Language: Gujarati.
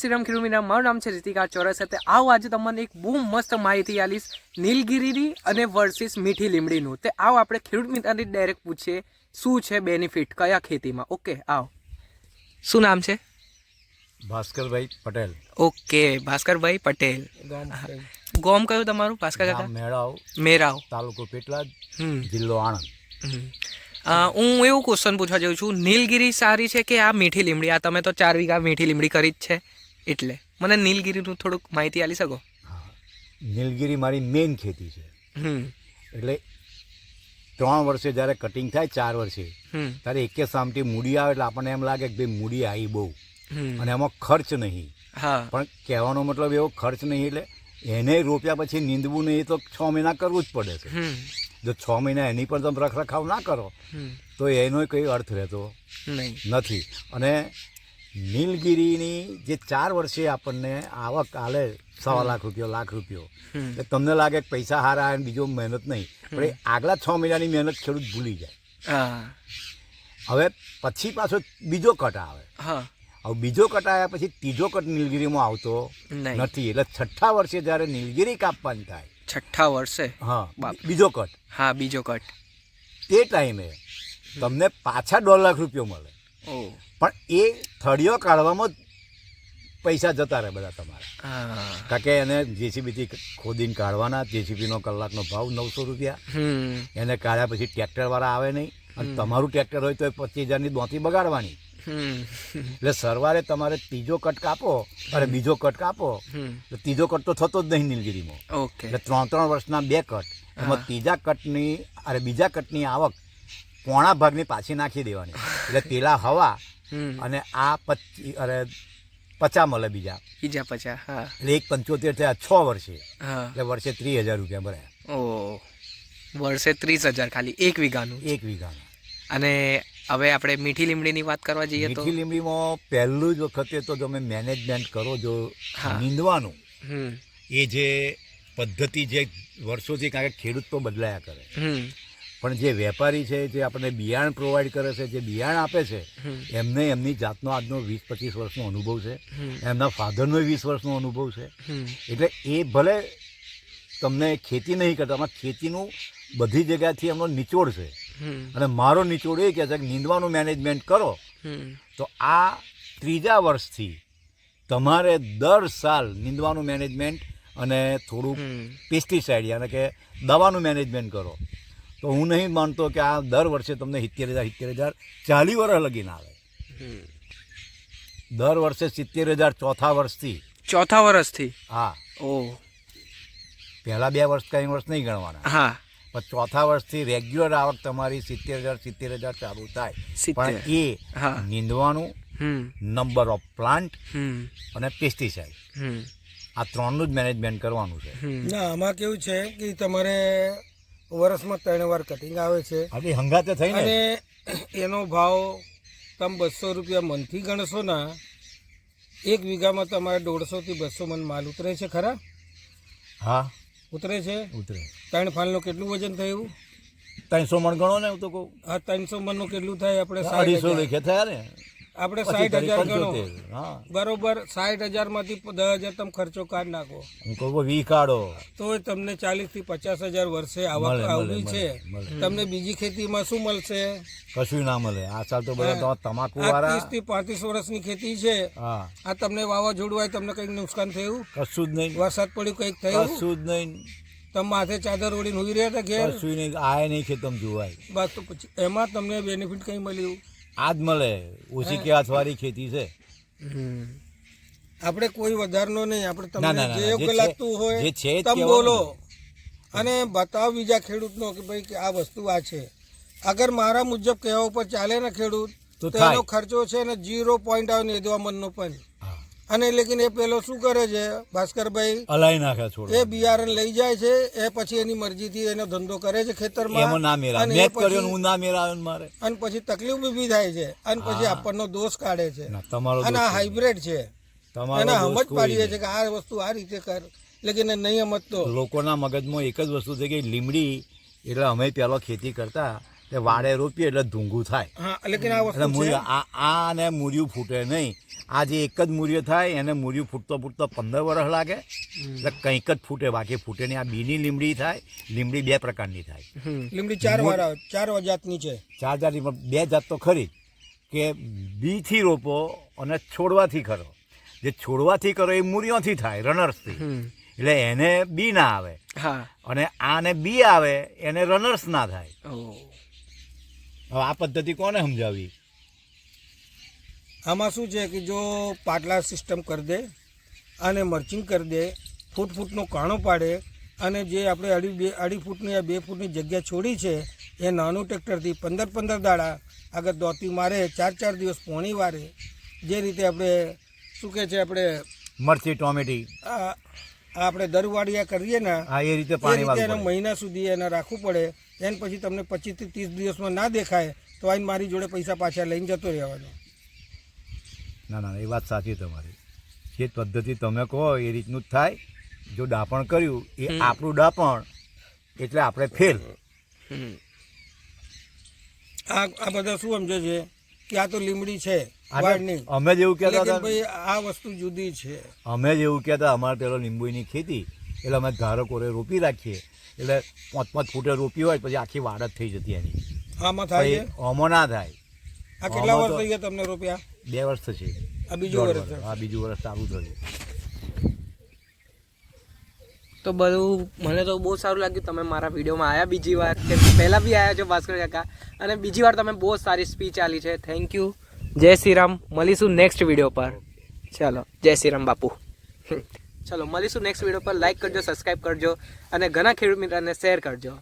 શ્રીરામ ખેડૂમીના મારું નામ છે રીતિકા ચોરસ સાથે આવો આજે તમને એક બહુ મસ્ત માહિતી આલીશ. નીલગીરીની અને વર્સિસ મીઠી લીમડીનું. તે આવો આપણે ખેડૂત મિત્રની ડાયરેક્ટ પૂછીએ શું છે બેનિફિટ કયા ખેતીમાં? ઓકે આવો. શું નામ છે? ભાસ્કરભાઈ પટેલ. ઓકે ભાસ્કરભાઈ પટેલ. ગોમ કયું? તમારું? ભાસ્કર કાકા? મેળાવ. મેરાવ તાલુકો પેટલાદ જિલ્લો આણંદ. હું એવું ક્વેશ્ચન પૂછવા જઉં છું નીલગીરી સારી છે કે આ મીઠી લીમડી? આ તમે તો ચાર વીઘા મીઠી લીમડી કરી જ છે. એટલે. મને નીલગીરીનું થોડુંક માહિતી આપી શકો? નીલગીરી મારી મેઇન ખેતી છે. એટલે ત્રણ વર્ષે જ્યારે કટિંગ થાય ચાર વર્ષે ત્યારે એકે સામટી મૂડી આવે એટલે આપણને એમ લાગે કે ભાઈ મૂડી આવી બહુ. અને એમાં ખર્ચ નહીં. હા. પણ કહેવાનો મતલબ એવો ખર્ચ નહીં એટલે એને રોપ્યા પછી નીંદવું નહીં તો છ મહિના કરવું જ પડે છે. જો છ મહિના એની પર તમે રખરખાવ ના કરો તો એનો કંઈ અર્થ રહેતો નથી. અને નીલગિરીની જે ચાર વર્ષે આપણને આવક આલે સવા લાખ રૂપિયો લાખ રૂપિયો. એટલે તમને લાગે કે પૈસા હારા અને બીજો મહેનત નહીં પણ એ આગલા છ મહિનાની મહેનત ખેડૂત ભૂલી જાય. હા. હવે પછી પાછો બીજો કટ આવે. હા. હવે બીજો કટ આવ્યા પછી ત્રીજો કટ નીલગીરીમાં આવતો નથી. એટલે છઠ્ઠા વર્ષે જ્યારે નીલગીરી કાપવાની થાય છઠ્ઠા વર્ષે? હા બીજો કટ. હા બીજો કટ. તે ટાઈમે તમને પાછા દોઢ લાખ રૂપિયો મળે. ઓ. પણ એ થળીઓ કાઢવામાં જ પૈસા જતા રહે બધા તમારા. કારણ કે એને જેસીબીથી ખોદીને કાઢવાના જેસીબીનો કલાકનો ભાવ નવસો રૂપિયા. એને કાઢ્યા પછી ટ્રેક્ટરવાળા આવે નહીં. અને તમારું ટ્રેક્ટર હોય તો એ પચીસ હજારની દોંતી બગાડવાની. એટલે સરવારે તમારે ત્રીજો કટ કાપો અને બીજો કટ કાપો એટલે ત્રીજો કટ તો થતો જ નહીં નીલગીરીમાં. એટલે ત્રણ ત્રણ વર્ષના બે કટ. એમાં ત્રીજા કટની અરે બીજા કટની આવક પોણા ભાગની પાછી નાખી દેવાની. એટલે પેલા હવા અને આ પચી અરે પચા મળે બીજા. બીજા પચા હા. એટલે એક પંચોતેર થયા છ વર્ષે. એટલે વર્ષે ત્રીસ હજાર રૂપિયા ભરાયા ઓ વર્ષે ત્રીસ હજાર ખાલી એક વીઘાનું. એક વીઘાનું. અને હવે આપણે મીઠી લીમડીની વાત કરવા જઈએ તો? મીઠી લીમડીમાં પહેલું જ વખતે તો તમે મેનેજમેન્ટ કરો જો. નીંદવાનું. એ જે પદ્ધતિ જે વર્ષોથી કારણ કે ખેડૂત તો બદલાયા કરે. પણ જે વેપારી છે જે આપણને બિયારણ પ્રોવાઈડ કરે છે જે બિયાણ આપે છે એમને એમની જાતનો આજનો વીસ પચીસ વર્ષનો અનુભવ છે. એમના ફાધરનો વીસ વર્ષનો અનુભવ છે. એટલે એ ભલે તમને ખેતી નહીં કરતા આમાં ખેતીનું બધી જગ્યાથી એમનો નિચોડ છે. અને મારો નિચોડ એ કહે છે કે નીંદવાનું મેનેજમેન્ટ કરો. તો આ ત્રીજા વર્ષથી તમારે દર સાલ નીંદવાનું મેનેજમેન્ટ અને થોડુંક પેસ્ટિસાઇડ યાને કે દવાનું મેનેજમેન્ટ કરો. તો હું નહીં માનતો કે આ દર વર્ષે તમને સિત્તેર હજાર સિત્તેર હજાર ચાલી વર્ષ લગીને આવે. દર વર્ષે સિત્તેર હજાર ચોથા વર્ષથી. ચોથા વર્ષથી? હા. ઓ. પહેલાં બે વર્ષ કંઈ વર્ષ નહીં ગણવાના. હા. પણ ચોથા વર્ષથી રેગ્યુલર આવક તમારી સિત્તેર હજાર સિત્તેર હજાર ચાલુ થાય. પણ એ હા. નીંદવાનું નંબર ઓફ પ્લાન્ટ અને પેસ્ટિસાઇડ આ ત્રણનું જ મેનેજમેન્ટ કરવાનું છે. ના આમાં કેવું છે કે તમારે વર્ષમાં ત્રણ વાર કટિંગ આવે છે. આટલી હંગાતે થઈને? અને એનો ભાવ તમે બસો રૂપિયા મનથી ગણશો ના એક વીઘામાં તમારે દોઢસોથી બસો મન માલ ઉતરે છે ખરા? હા. ઉતરે છે? ઉતરે. ત્રણ ફાલનું કેટલું વજન થયું ત્રણસો મણ ગણો ને હું તો કહું. હા ત્રણસો મનનું કેટલું થાય આપણે અઢીસો લેખે થયા ને? આપણે સાઠ હજાર ગણો. બરોબર સાઠ હજારમાંથી દસ હજાર તમે ખર્ચો કાઢ નાખો. વી કાઢો. તો તમને ચાલીસથી પચાસ હજાર વર્ષે આવક આવવી છે. તમને બીજી ખેતીમાં શું મળશે? કશું ના મળે. આ સાલ તો બધા તમાકુ વાળા ત્રીસથી પાંત્રીસ વર્ષની ખેતી છે. હા. આ તમને વાવાઝોડું હોય તમને કંઈક નુકસાન થયું? કશું જ નહીં. વરસાદ પડ્યું કંઈક થયું? કશું જ નહીં. તમે માથે ચાદર ઓળીને હોઈ રહ્યા હતા ઘેર? કશું નહીં આય નહીં ખેતમ જોવાય. બસ તો પછી એમાં તમને બેનિફિટ કઈ મળ્યું? આ જ મળે. ઓછી કે હાથવાળી ખેતી છે. આપણે કોઈ વધારનો નહીં. આપણે તમને જે યોગ્ય લાગતું હોય જે છે તમે બોલો. અને બતાવો બીજા ખેડૂતનો કે ભાઈ કે આ વસ્તુ આ છે. અગર મારા મુજબ કહેવા ઉપર ચાલે ને ખેડૂત તો એનો ખર્ચો છે ને જીરો પોઈન્ટ આવે ને નેદવા મનનો પણ. અને લેકિન એ પેલો શું કરે છે? ભાસ્કરભાઈ અલાઈ નાખે છોડ એ બિયારણ લઈ જાય છે એ પછી એની મરજીથી એનો ધંધો કરે છે ખેતરમાં એમાં ના મેરા મેં કર્યો હું ના મેરા મારે. અને પછી તકલીફ ઊભી થાય છે અને પછી આપણનો દોષ કાઢે છે. તમારો અને આ હાઇબ્રિડ છે. તમારો એને સમજ પાડીએ છે કે આ વસ્તુ આ રીતે કર. લેકિન એ નહીં સમજતો લોકોના મગજમાં એક જ વસ્તુ છે કે લીમડી એટલે અમે પેલો ખેતી કરતા તે વાડે રોપીએ એટલે ધૂંગું થાય. એટલે આ આ ને મૂળિયું ફૂટે નહીં. આ જે એક જ મૂર્ય થાય એને મૂર્યું ફૂટતો ફૂટતો પંદર વર્ષ લાગે. એટલે કંઈક જ ફૂટે બાકી ફૂટે નહીં. આ બીની લીમડી થાય લીમડી બે પ્રકારની થાય. લીમડી ચાર વાર ચાર જાતની છે. ચાર જાતની બે જાત તો ખરી. કે બીથી રોપો અને છોડવાથી કરો. જે છોડવાથી કરો એ મૂર્યોથી થાય રનર્સથી. એટલે એને બી ના આવે. અને આને બી આવે એને રનર્સ ના થાય. હવે આ પદ્ધતિ કોને સમજાવી આમાં શું છે કે જો પાટલા સિસ્ટમ કરી દે અને મર્ચિંગ કરી દે ફૂટ ફૂટનો કાણો પાડે અને જે આપણે અઢી બે અઢી ફૂટની આ બે ફૂટની જગ્યા છોડી છે એ નાનું ટ્રેક્ટરથી પંદર પંદર દાડા આગળ દોતી મારે ચાર ચાર દિવસ પોણી વારે. જે રીતે આપણે શું કહે છે આપણે? મરચી ટોમેટી. આપણે દરવાડિયા કરીએ ને હા એ રીતે પાણી એને મહિના સુધી એને રાખવું પડે. એને પછી તમને પચીસથી ત્રીસ દિવસમાં ના દેખાય તો આઈને મારી જોડે પૈસા પાછા લઈને જતો રહેવાનો. ના ના એ વાત સાચી તમારી. જે પદ્ધતિ તમે કહો એ રીતનું જ થાય. જો ડાપણ કર્યું એ આપણું ડાપણ એટલે આપણે ફેલ. આ આ બધા શું સમજે છે? કે આ તો લીમડી છે અમે જ એવું કહેતા હતા. ભાઈ આ વસ્તુ જુદી છે. અમે જ એવું કહેતા અમારે પેલો લીંબુની ખેતી એટલે અમે ધારકોરે રોપી રાખીએ એટલે પાંચ પાંચ ફૂટે રોપી હોય પછી આખી વાડ જ થઈ જતી એની. આમાં થાય આમાં ના થાય. આ કેટલા વર્ષ થઈ ગયા તમને રૂપિયા? બે વર્ષ થશે. આ બીજું વર્ષ છે. આ બીજું વર્ષ ચાલુ થશે. તો બધું મને તો બહુ સારું લાગ્યું તમે મારા વિડીયોમાં આવ્યા બીજી વાર કે પહેલાં બી આવ્યા છો ભાસ્કર કાકા. અને બીજી વાર તમે બહુ સારી સ્પીચ આલી છે. થેન્ક યુ જય શ્રી રામ. મળીશું નેક્સ્ટ વીડિયો પર. ચાલો. જય શ્રી રામ બાપુ. ચલો મળીશું નેક્સ્ટ વીડિયો પર. લાઈક કરજો સબસ્ક્રાઈબ કરજો. અને ઘણા ખેડૂત મિત્રોને શેર કરજો.